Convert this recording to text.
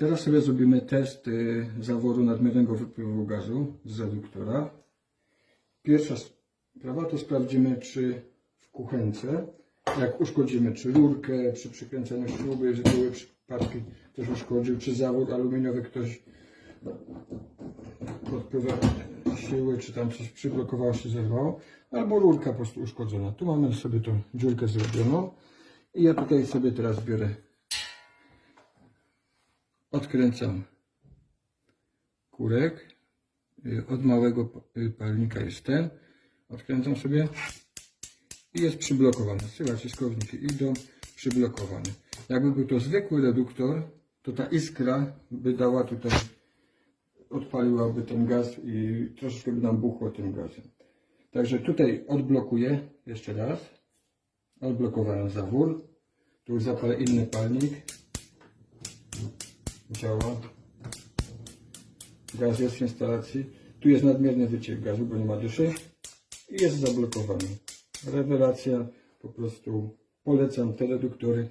Teraz sobie zrobimy test y, zaworu nadmiernego wypływu gazu z reduktora. Pierwsza sprawa to sprawdzimy, czy w kuchence, jak uszkodzimy, czy rurkę przy przykręcaniu śruby, jeżeli były przypadki, ktoś uszkodził, czy zawór aluminiowy ktoś pod wpływem siły, czy tam coś przyblokowało się, zerwało, albo rurka po prostu uszkodzona. Tu mamy sobie tą dziurkę zrobioną i ja tutaj sobie teraz biorę, odkręcam kurek, Y, od małego y, palnika jest ten, odkręcam sobie i jest przyblokowany. Syła ciskowniki idą, przyblokowany. Jakby był to zwykły reduktor, to ta iskra by dała tutaj odpaliłaby ten gaz i troszeczkę by nam buchło tym gazem. Także tutaj odblokuję jeszcze raz. Odblokowałem zawór. Tu zapalę inny palnik. Działa. Gaz jest w instalacji. Tu jest nadmierny wyciek gazu, bo nie ma dyszy. I jest zablokowany. Rewelacja. Po prostu polecam te reduktory.